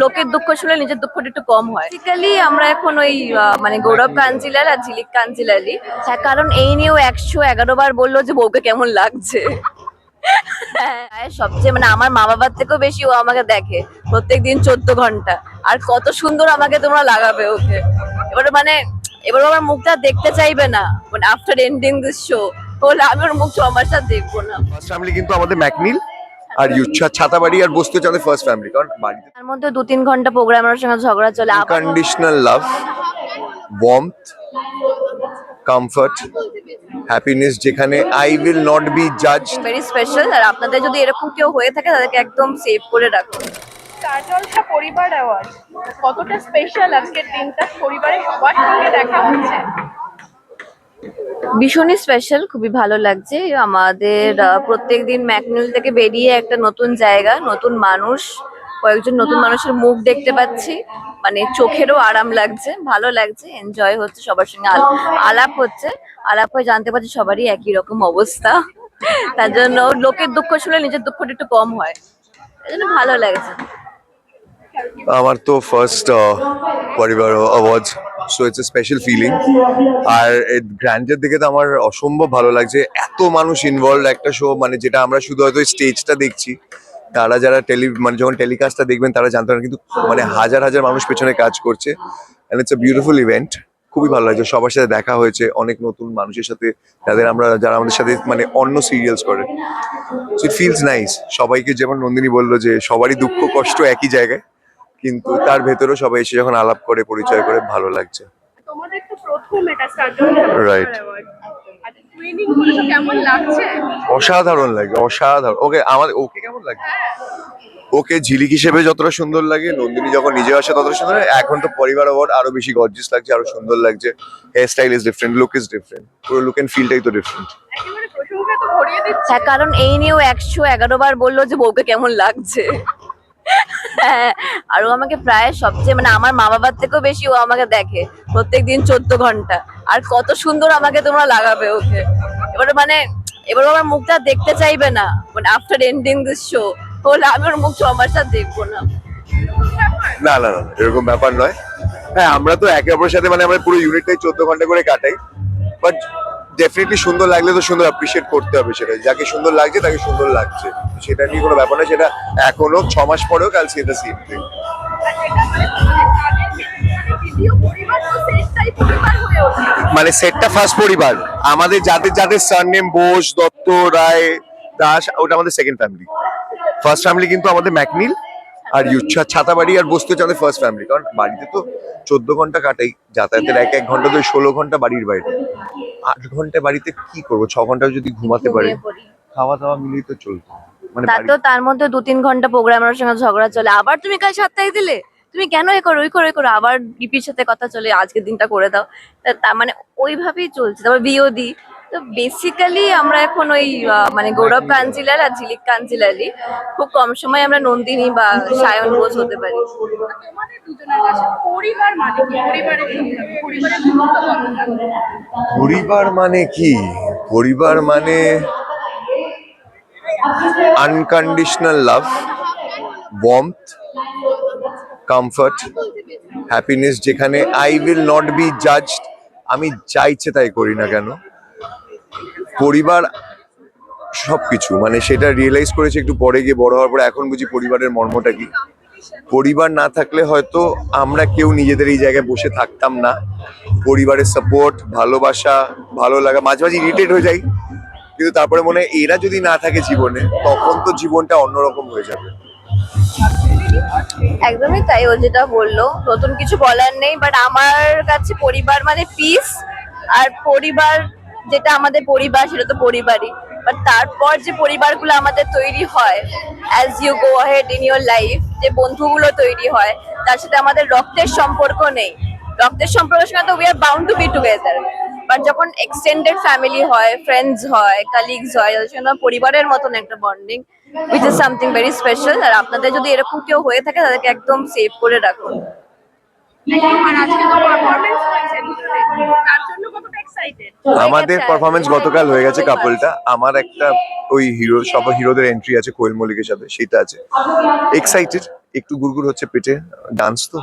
লোকের দুঃখ শুনে নিজের দুঃখটা একটু কম হয়। বেসিক্যালি আমরা এখন ওই আহ, মানে গৌরব কাঞ্জিলাল আর ঝিলিক কাঞ্জিলালি হ্যাঁ কারণ এই নিয়েও একশো এগারো বার বলল যে বউকে কেমন লাগছে। হ্যাঁ, সবচেয়ে মানে আমার মা বাবার থেকেও বেশি ও আমাকে দেখে প্রত্যেক দিন চোদ্দ ঘণ্টা। আর কত সুন্দর আমাকে তোমরা লাগাবে ওকে। এবারে মানে এবার ও আমার মুখটা দেখতে চাইবে না। মানে আফটার এন্ডিং দিস শো বলে আমি ওর মুখ ছ মাস আর দেখব না। ফার্স্ট ফ্যামিলি কিন্তু আমাদের ম্যাকনিল আর ইউচ্ছা ছাতাবাড়ি আর বসতে আমাদের ফার্স্ট ফ্যামিলি কারণ বাড়িতে তার মধ্যে দু তিন ঘণ্টা প্রোগ্রামের সঙ্গে ঝগড়া চলে। আবার unconditional love warmth comfort happiness যেখানে আই উইল নট বি জাজ ভেরি স্পেশাল আর আপনাদের যদি এরকম কেউ হয়ে থাকে তাদেরকে একদম সেভ করে রাখুন। পরিবার অ্যাওয়ার্ড কতটা স্পেশাল আজকের দিনটা। পরিবারের সবার সঙ্গে দেখা হচ্ছে। ভীষণই স্পেশাল খুবই ভালো লাগছে। আমাদের প্রত্যেক দিন থেকে বেরিয়ে একটা নতুন জায়গা, নতুন মানুষ, কয়েকজন নতুন মানুষের মুখ দেখতে পাচ্ছি। মানে চোখেরও আরাম লাগছে, ভালো লাগছে এনজয় হচ্ছে, সবার সঙ্গে আল- আলাপ হচ্ছে। আলাপ হয়ে জানতে পারছি সবারই একই রকম অবস্থা। তার জন্য লোকের দুঃখ শুনে নিজের দুঃখটা একটু কম হয়। এই জন্য ভালো লাগছে। আমার তো first Parivar awards so it's a special feeling আর গ্র্যান্ডের দিকে তো আমার অসম্ভব ভালো লাগছে। এত মানুষ ইনভলভ একটা শো মানে যেটা আমরা শুধু হয়তো স্টেজটা দেখছি। তারা যারা টেলি মানে যখন টেলিকাস্টটা দেখবেন, তারা জানতে পারেন কিন্তু মানে হাজার হাজার মানুষ পেছনে কাজ করছে। And it's a beautiful event খুবই ভালো লাগছে। সবার সাথে দেখা হয়েছে। অনেক নতুন মানুষের সাথে, যাদের আমরা, যারা আমাদের সাথে মানে অন্য সিরিয়ালস করে। ইট ফিলস নাইস সবাইকে যেমন নন্দিনী বলল যে, সবারই দুঃখ, কষ্ট একই জায়গায়। কিন্তু তার ভেতরেও সবাই এসে যখন আলাপ করে পরিচয় করে ভালো লাগছে। লাগছে? অসাধারণ লাগে অসাধারণ। ওকে আমাদের ওকে কেমন লাগে? ওকে ঝিলিক হিসেবে যতটা সুন্দর লাগে নন্দিনী যখন নিজে আসে ততটা সুন্দর লাগে। এখন তো পরিবার অ্যাওয়ার্ড আরও বেশি গর্জিয়াস লাগছে আরও সুন্দর লাগছে। Hair style is different look is different পুরো লুক এন্ড ফিলটাই তো ডিফারেন্ট একেবারে প্রশংসা তো ভরিয়ে দিচ্ছে। হ্যাঁ কারণ এই নিয়েও একশো এগারো বার বলল যে বউকে কেমন লাগছে। আর ও আমাকে প্রায় সবচেয়ে মানে আমার মা বাবার থেকেও বেশি ও আমাকে দেখে প্রত্যেক দিন চোদ্দ ঘণ্টা। আর কত সুন্দর আমাকে তোমরা লাগাবে ওকে। এবারে মানে এবার আমার মুখটা দেখতে চাইবে না। মানে আফটার এন্ডিং দিস শো বলে আমি ওর মুখ মাস আর দেখব না। না না না, এরকম ব্যাপার নয়। হ্যাঁ আমরা তো একে অপরের সাথে মানে আমরা পুরো ইউনিটটাই চোদ্দ ঘণ্টা করে কাটাই। বাট ডেফিনেটলি সুন্দর লাগলে তো সুন্দর অ্যাপ্রিসিয়েট করতে হবে সেটা যাকে সুন্দর লাগছে, তাকে সুন্দর লাগছে। সেটা নিয়ে কোনো ব্যাপার না, সেটা এখনও ছ মাস পরেও কাল সেটা সেম থিং মানে সেটটা ফার্স্ট পরিবার। আমাদের যাদের যাদের সারনেম বোস, দত্ত, রায়, দাস, ওটা আমাদের সেকেন্ড ফ্যামিলি ফার্স্ট ফ্যামিলি কিন্তু আমাদের ম্যাকনিল। আর ছাতাবাড়ি আর বসতে চলে ফার্স্ট ফ্যামিলি কারণ বাড়িতে তো চোদ্দ ঘণ্টা কাটাই যাতায়াতের এক এক ঘণ্টা তো ষোলো ঘণ্টা বাড়ির বাইরে। আট ঘণ্টা বাড়িতে কি করব? ছ ঘণ্টা যদি ঘুমাতে পারি খাওয়া দাওয়া মিলিয়ে তো চলবে মানে তার তো তার মধ্যে দু তিন ঘণ্টা প্রোগ্রামের সঙ্গে ঝগড়া চলে। আবার তুমি কাল সাতটায় দিলে? তুমি কেন এ করো ওই করো ওই করো? আবার ডিপির সাথে কথা চলে আজকের দিনটা করে দাও। তার মানে ওইভাবেই চলছে। তারপর বিও দি তো বেসিক্যালি আমরা এখন ওই আহ, মানে গৌরব কাঞ্জিলাল আর ঝিলিক কাঞ্জিলালি খুব কম সময় আমরা নন্দিনী বা সায়ন বোস হতে পারি। তোমাদের দুজনের কাছে পরিবার মানে কি? পরিবার মানে কি? পরিবার মানে unconditional love warmth comfort happiness যেখানে I will not be judged আমি যা ইচ্ছে তাই করি না কেন? পরিবার সবকিছু মানে সেটা রিয়েলাইজ করেছি একটু পরে গিয়ে বড় হওয়ার পরে, এখন বুঝি পরিবারের মর্মটা কি? পরিবার না থাকলে হয়তো আমরা কেউ নিজেদের এই জায়গায় বসে থাকতাম না। পরিবারের সাপোর্ট ভালোবাসা, ভালো লাগা, মাঝে মাঝে ইরিটেট হয়ে যাই। কিন্তু তারপরে মনে হয় এরা যদি না থাকে জীবনে, তখন তো জীবনটা অন্যরকম হয়ে যাবে। একদমই তাই, ও যেটা বলল। নতুন কিছু বলার নেই বাট আমার কাছে পরিবার মানে পিস আর পরিবার যেটা আমাদের পরিবার, সেটা তো পরিবারই। বাট তারপর যে পরিবারগুলো আমাদের তৈরি হয় as you go head in your life যে বন্ধুগুলো তৈরি হয়, তার সাথে আমাদের রক্তের সম্পর্ক নেই। রক্তের সম্পর্কের সঙ্গে তো we are bound to be together but যখন এক্সটেন্ডেড ফ্যামিলি হয় ফ্রেন্ডস হয় কালিগস হয় ওদের সঙ্গে পরিবারের মতন একটা bonding which is something very special আর আপনাদের যদি এরকম কেউ হয়ে থাকে, তাদেরকে একদম সেভ করে রাখুন। আমাদের পারফরমেন্স গতকাল হয়ে গেছে। কাপলটা আমার একটা ওই হিরো সব হিরোদের এন্ট্রি আছে কোয়েল মল্লিকের সাথে সেটা আছে। এক্সাইটেড একটু গুড়গুড় হচ্ছে পেটে ডান্স তো।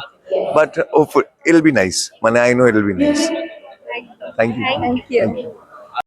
But O it'll be nice মানে I know it'll be nice thank you thank you